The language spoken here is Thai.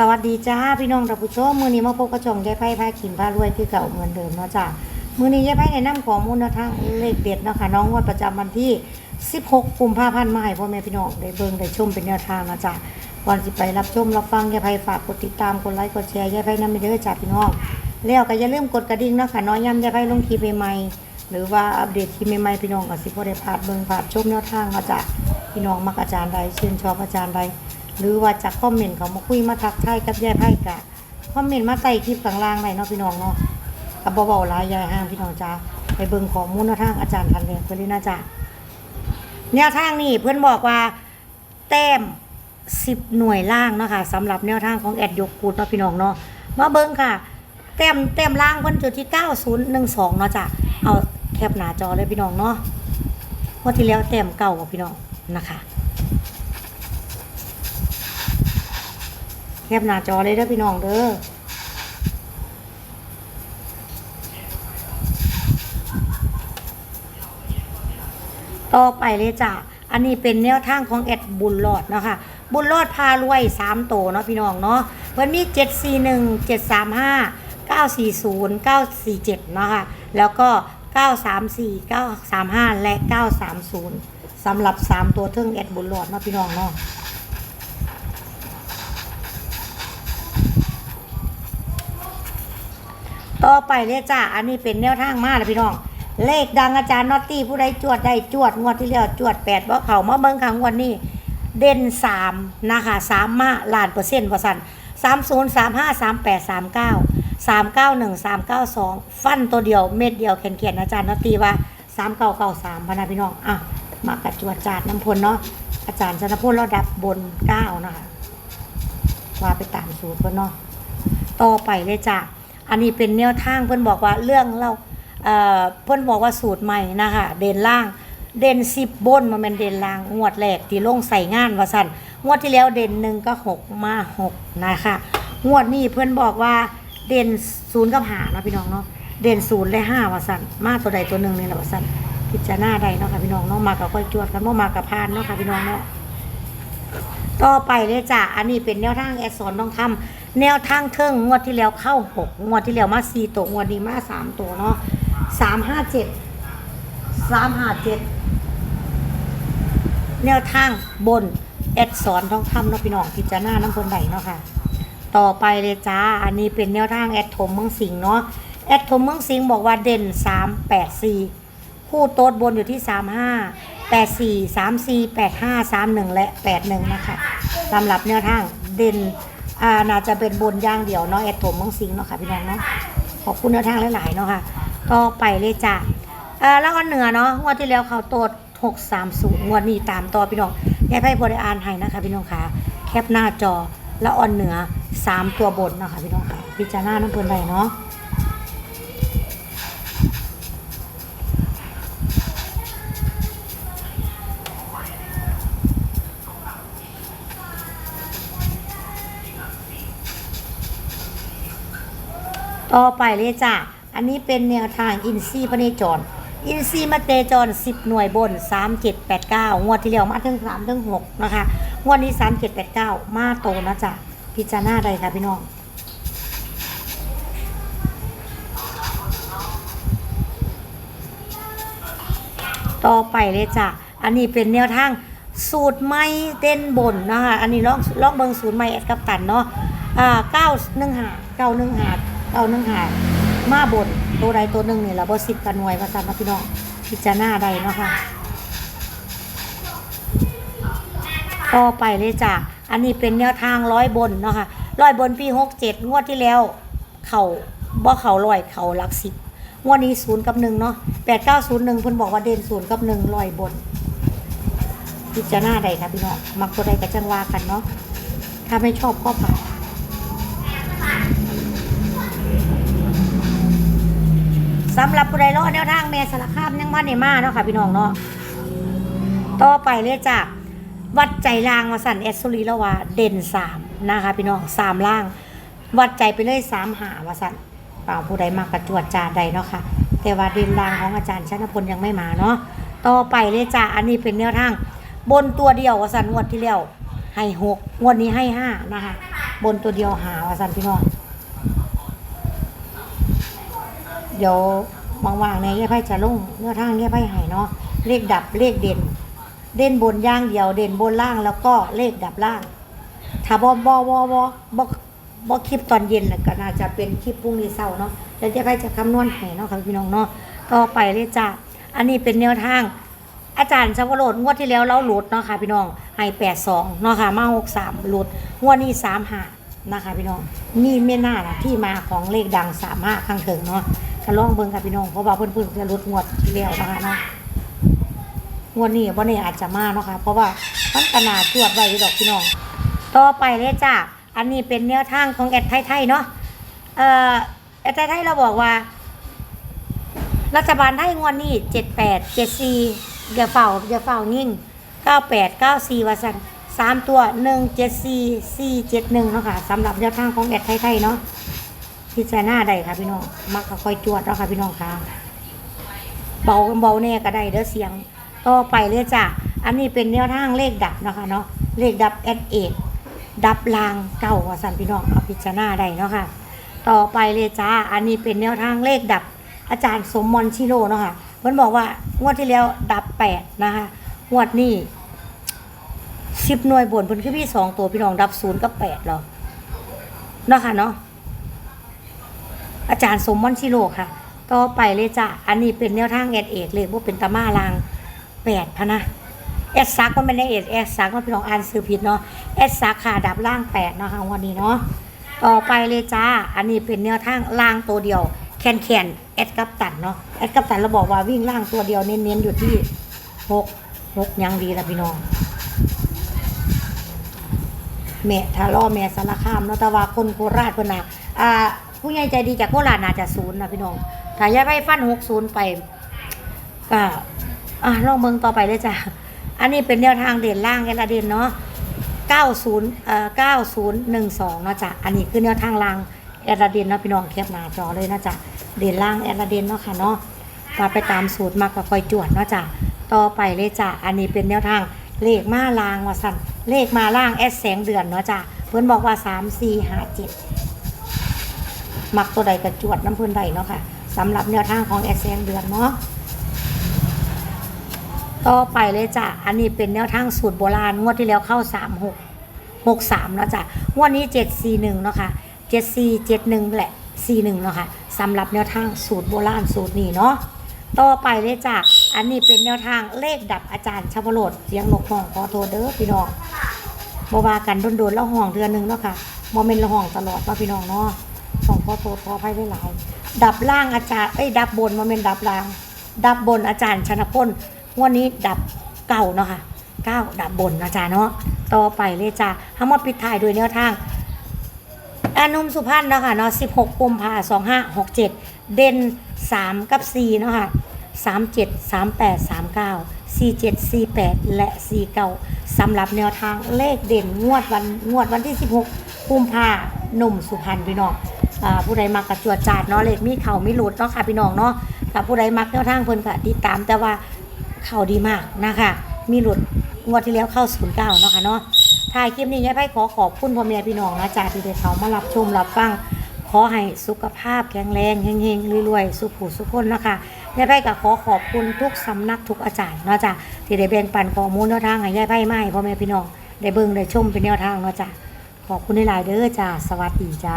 สวัสดีจ้าพี่น้องท่านผู้ชมมือนี้มาพบกับช่องยายไพ่พาขิมพารวยคือเก่าเหมือนเดิมเนาะจ้ามือนี้ยายไพ่แนะนำข้อมูลนวทางเลขเด็ดเนาะค่ะน้องงวดประจำวันที่ 16กุมภาพันธ์มาให้พ่อแม่พี่น้องได้เบิ่งได้ชมเป็นแนวทางนะจ้าก่อนสิไปรับชมรับฟังยายไพ่ฝากกดติดตามกดไลค์กดแชร์ยายไพ่น้ำไปเด้อจ้าพี่น้องแล้วก็อย่าลืมกดกระดิ่งเนาะค่ะน้อยย้ำยายไพ่ลงคลิปใหม่หรือว่าอัปเดตคลิปใหม่พี่น้องก็สิบ่ได้พลาดเบิ่งพลาดชมแนวทางเนาะจ้าพี่น้องมักอาจารย์ใดชื่นชอบอาจารย์ใด หรือว่าจากคอมเมนต์เขามาคุยมาทักทายกับยายไพ่กะคอมเมนต์มาใต้คลิปข้างล่างได้เนาะพี่น้องเนาะกับเบาๆหลายยายห้างพี่น้องจ้าไปเบิ่งข้อมูลแนวทางอาจารย์ทันเรียนเพื่อนเลยนะจ้าแนวทางนี่เพื่อนบอกว่าแต้มสิบหน่วยล่างเนาะคะสำหรับแนวทางของแอดยกพูดเนาะพี่น้องเนาะมาเบิ่งค่ะ แต้มแต้มล่างจนจุดที่9012เนาะจ้ะเอาแคปหน้าจอเลยพี่น้องเนาะว่าที่แล้วแต้มเก่ากับพี่น้องนะคะ แคบหน้าจอเลยเด้อพี่น้องเด้อต่อไปเลยจ้ะอันนี้เป็นแนวทางของแอดบุญรอดเนาะค่ะบุญรอดพารวย3โตวเนาะพี่น้องเนาะมันมี741 735 940 947เนาะค่ะแล้วก็934 935และ930สำหรับ3ตัวเทิงแอดบุญรอดเนาะพี่น้องเนาะ ต่อไปเลยจ้า อันนี้เป็นแนวทางมาแล้วพี่น้อง เลขดังอาจารย์นอตตี้ผู้ใดจวดได้จวดงวดที่แล้วจวดแปดว่าเขามาเบิ้งครั้งวันนี้ เด่นสามนะคะสามมาล้านเปอร์เซ็นต์ว่าสันสามศูนย์สามห้าสามแปดสามเก้าสามเก้าหนึ่งสามเก้าสองฟันตัวเดียวเม็ดเดียวแขนเขียนอาจารย์นอตตี้ว่าสามเก้าเก้าสามพนะพี่น้องอะมากระจวดจาดน้ำพลเนาะอาจารย์ชนพลเราดับบนเก้านะคะว่าไปตามสูตรเพิ่นเนาะต่อไปเลยจ้ะ อันนี้เป็นแนวทางเพื่อนบอกว่าเรื่องเราเอ่อเพื่อนบอกว่าสูตรใหม่นะคะเด่นล่าง เด่นสิบบนมาเป็นเด่นล่างงวดแรกที่ลงใส่งานว่าสั่นงวดที่แล้วเด่นหนึ่งก็หกมาหกนะคะงวดนี้เพื่อนบอกว่าเด่นศูนย์กับหาเนาะพี่น้องเนาะเด่นศูนย์และห้าว่าสั่นมาตัวใดตัวหนึ่งนี่แหละว่าสั่นพิจารณาใดเนาะค่ะพี่น้องเนาะมากับค่อยจวดกันว่ามากับพานเนาะค่ะพี่น้องเนาะ ต่อไปเลยจ้ะอันนี้เป็นแนวทางแอดสอนต้องทำแนวทางเทิงงวดที่แล้วเข้าหกงวดที่แล้วมาสี่ตัวงวดนี้มาสามตัวเนาะสามห้าเจ็ดสามห้าเจ็ดแนวทางบนแอดสอนต้องทำเนาะพี่น้องพิจารณาน้ำพนใดเนาะค่ะ ต่อไปเลยจ้า อันนี้เป็นแนวทางแอดถมเมืองสิงเนาะแอดถมเมืองสิงบอกว่าเด่นสามแปดสี่คู่โต๊ดบนอยู่ที่สามห้า แปดสี่สามสี่แปดห้าสามหนึ่งและแปดหนึ่งนะคะสำหรับแนวทางเด่นอ่าน่าจะเป็นบนย่างเดียวเนาะแอดถมมืองสิงเนาะค่ะพี่น้องเนาะขอบคุณแนวทางหลายๆเนาะค่ะต่อไปเลยจ้าอ่าแล้วก็เหนือเนาะงวดที่แล้วเขาตดหกสามศูนย์งวดนี้ตามต่อพี่น้องยายไพ่บริอานให้นะคะพี่น้องค่ะแคปหน้าจอแล้วออนเหนือสามตัวบนเนาะคะพี่น้องค่ะพิจารณาน้ำเพลินใดเนาะ ต่อไปเลยจ้ะ อันนี้เป็นแนวทางอินซีพระเนจร อินซีมาเตจร 10 หน่วยบน 3789 งวดที่แล้วมาถึง3ถึง6นะคะ งวดนี้ 3789 มาโตนะจ๊ะพิจารณาใดค่ะพี่น้องต่อไปเลยจ้ะ อันนี้เป็นแนวทางสูตรไม่เต้นบนนะคะ อันนี้ลองลองเบิงสูตรไม่แอดกับตันเนาะ อ่าเก้าหนึ่งหาเก้าหนึ่งหา เก้าหนึ่งหามาบนตัวใดตัวหนึ่งนี่แหละบ่สิบกันหน่วยมาสั่นนะพี่น้องพิจารณาใดเนาะค่ะต่อไปเลยจ้ะอันนี้เป็นแนวทางร้อยบนเนาะค่ะร้อยบนปีหกเจ็ดงวดที่แล้ว เขาบ่เขาร้อยเขาหลักสิบงวดนี้ศูนย์กับหนึ่งเนาะแปดเก้าศูนย์หนึ่งเพิ่นบอกว่าเด่นศูนย์กับหนึ่งร้อยบนพิจารณาใดค่ะพี่น้องมักตัวใดก็จังว่ากันเนาะถ้าไม่ชอบก็ผ่าน สำหรับผู้ใดรอแนวทางแม่สารคามยังว่าในมาเนาะค่ะพี่น้องเนาะต่อไปเลยจ้ะวัดใจล่างมาสั่นแอดสุรีแล้วว่าเด่นสามนะคะพี่น้องสามล่าง วัดใจไปเลยสามหาวาสั่นเปล่าผู้ใดมากระจวดจานใดเนาะค่ะแต่ว่าเด่นล่างของอาจารย์ชนพลยังไม่มาเนาะต่อไปเลยจ้ะอันนี้เป็นแนวทาง บนตัวเดียวว่าสั่นงวดที่แล้วให้หกงวดนี้ให้ห้านะคะบนตัวเดียวหาว่าสันพี่น้อง เดี๋ยวว่างๆในแย่ไพ่จะลงเนื้อทางแย่ไพ่ให้เนาะเลขดับเลขเด่น เด่นบนย่างเดียวเด่นบนล่างแล้วก็เลขดับล่าง ถ้าบอบอบอบอบอบอคลิปตอนเย็นก็น่าจะเป็นคลิปพรุ่งนี้เช้าเนาะแล้วจะไปจะคำนวณให้เนาะครับพี่น้องเนาะต่อไปเลยจ้ะอันนี้เป็นแนวทาง อาจารย์ชาวโรดงวดที่แล้วเราหลุดเนาะค่ะพี่น้องให้แปดสองเนาะค่ะมาหกสามหลุดงวดนี้สามห้านะคะพี่น้องนี่ไม่น่าละที่มาของเลขดังสามห้าข้างเถิงเนาะ ก็ลองเบิ่งค่ะพี่น้องเพราะว่าเพิ่นเพิ่งจะลดงวดที่แล้วนะคะเนาะงวดนี้วันนี้อาจจะมาเนาะค่ะเพราะว่ามันขนาดตรวจไว้อยู่ดอกพี่น้องต่อไปเลยจ้ะอันนี้เป็นแนวทางของแอดไทยไทยเนาะเอ่อแอดไทยไทยเราบอกว่า รัฐบาลไทยงวดนี้เจ็ดแปดเจ็ดสี่อย่าเฝ้าอย่าเฝ้านิ่งเก้าแปดเก้าสี่วาสันสามตัวหนึ่งเจ็ดสี่สี่เจ็ดหนึ่งเนาะค่ะสำหรับแนวทางของแอดไทยไทยเนาะ พิจารณาได้ค่ะพี่น้องมักก็ค่อยจวดเนาะค่ะพี่น้องค่ะ เบาเบาแน่ก็ได้เด้อเสียงต่อไปเลยจ้ะอันนี้เป็นแนวทางเลขดับเนาะคะเนาะเลขดับแอดเอกดับลางเก่าว่าสันพี่น้องเอาพิจารณาได้เนาะค่ะ ต่อไปเลยจ้าอันนี้เป็นแนวทางเลขดับอาจารย์สมมนชิโร่เนาะค่ะเพิ่นบอกว่างวดที่แล้วดับแปดนะคะงวดนี้สิบหน่วยบนเพิ่นคือพี่สองตัวพี่น้องดับศูนย์กับแปดเหรอเนาะค่ะเนาะ อาจารย์สมมอนชิโร่ค่ะ ต่อไปเลยจ้ะ อันนี้เป็นแนวทางแอดเอกเลยว่าเป็นตามาลางแปดพะนะแอดซักมันเป็นแอดแอดซักมันพี่น้องอ่านซื้อผิดเนาะแอดซักค่ะดับล่างแปดเนาะค่ะวันนี้เนาะต่อไปเลยจ้า อันนี้เป็นแนวทางล่างตัวเดียว แคนแคนแอดกับตันเนาะแอดกับตันเราบอกว่าวิ่งล่างตัวเดียวเน้นๆอยู่ที่หกหกยังดีละพี่น้องแม่ถ้าล่อแม่สารคามเนาะแต่ว่าคนโคราชเพิ่นน่ะอ่า ผู้ใหญ่ใจดีจากโคราชน่าจะศูนย์นะพี่น้องถ้ายายไปฟันหกศูนย์ไปก็อะลองเบิ่งต่อไปเลยจ้ะ อันนี้เป็นแนวทางเด่นล่างแกละเด่นเนาะ90เอ่อ9012เนาะจ้ะ อันนี้คือแนวทางล่างแอดละเดนเนาะพี่น้องแคปหน้าจอเลยนะจ้ะเด่นล่างแอดละเดนเนาะค่ะเนาะมาไปตามสูตรมากก็คอยจวดเนาะจ้ะต่อไปเลยจ้ะอันนี้เป็นแนวทางเลขมาล่างว่าสั่นเลขมาล่างแอดแสงเดือนเนาะจ้ะเพิ่นบอกว่า 3 4 5 7 มักตัวใดกระจวดน้ำพื้นใดเนาะค่ะสำหรับแนวทางของแอดแซงเดือนเนาะต่อไปเลยจ้ะ อันนี้เป็นแนวทางสูตรโบราณ งวดที่แล้วเข้า 3 6 6 3เนาะจ้ะ งวดนี้ 7 4 1เนาะค่ะ7 4 7 1 แหละ 4 1เนาะค่ะสำหรับแนวทางสูตรโบราณสูตรนี้เนาะ ต่อไปเลยจ้ะ อันนี้เป็นแนวทางเลขดับอาจารย์ชาวโรดเสียงนกห้องขอโทษเด้อพี่น้องบ่ว่ากันโดนๆแล้วห้องเดือนหนึ่งเนาะค่ะบ่แม่นละห้องตลอดเนาพี่น้องเนาะ ของขอโทษขออภัยได้หลายดับล่างอาจารย์เอ้ยดับบนมาเป็นดับล่าง ดับบนอาจารย์ชนะพลงวันนี้ดับเก่าเนาะค่ะเก้าดับบนอาจารย์เนาะต่อไปเลยจ้าทั้งหมดปิดท้ายโดวยแนวทางอานุมสุพรรณเนาะค่ะเนาะ16กุมภาสองห้าหกเจ็ดเด่น3กับ4เนาะค่ะ37 38 39 47 48แปดสามเก้าสี่เจ็ดสี่แปดและ49สำหรับแนวทางเลขเด่นงวดวันงวดวันที่16กุมภาหนุ่มสุพรรณพี่น้อง ผู้ใดมักกระจวดจาดเนาะเลขมีเข่ามีหลุดเนาะค่ะพี่น้องเนาะถ้าผู้ใดมักแนวทางเพิ่นก็ติดตามแต่ว่าเข่าดีมากนะคะมีหลุดงวดที่แล้วเข้า09เก่าเนาะค่ะเนาะถ่ายคลิปนี้ยายไพ่ขอขอบคุณพ่อแม่พี่น้องนะจ๊ะที่ได้เขามารับชมรับฟังขอให้สุขภาพแข็งแรงเฮงๆรวยๆสุขผูสุขคนนะคะยายไพ่ก็ขอขอบคุณทุกสำนักทุกอาจารย์เนาะจ้ะที่ได้แบ่งปันข้อมูลแนวทางให้ยายไพ่มาให้พ่อแม่พี่น้องได้เบิ่งได้ชมเป็นแนวทางเนาะจ้ะขอบคุณหลายเด้อจ้าสวัสดีจ้า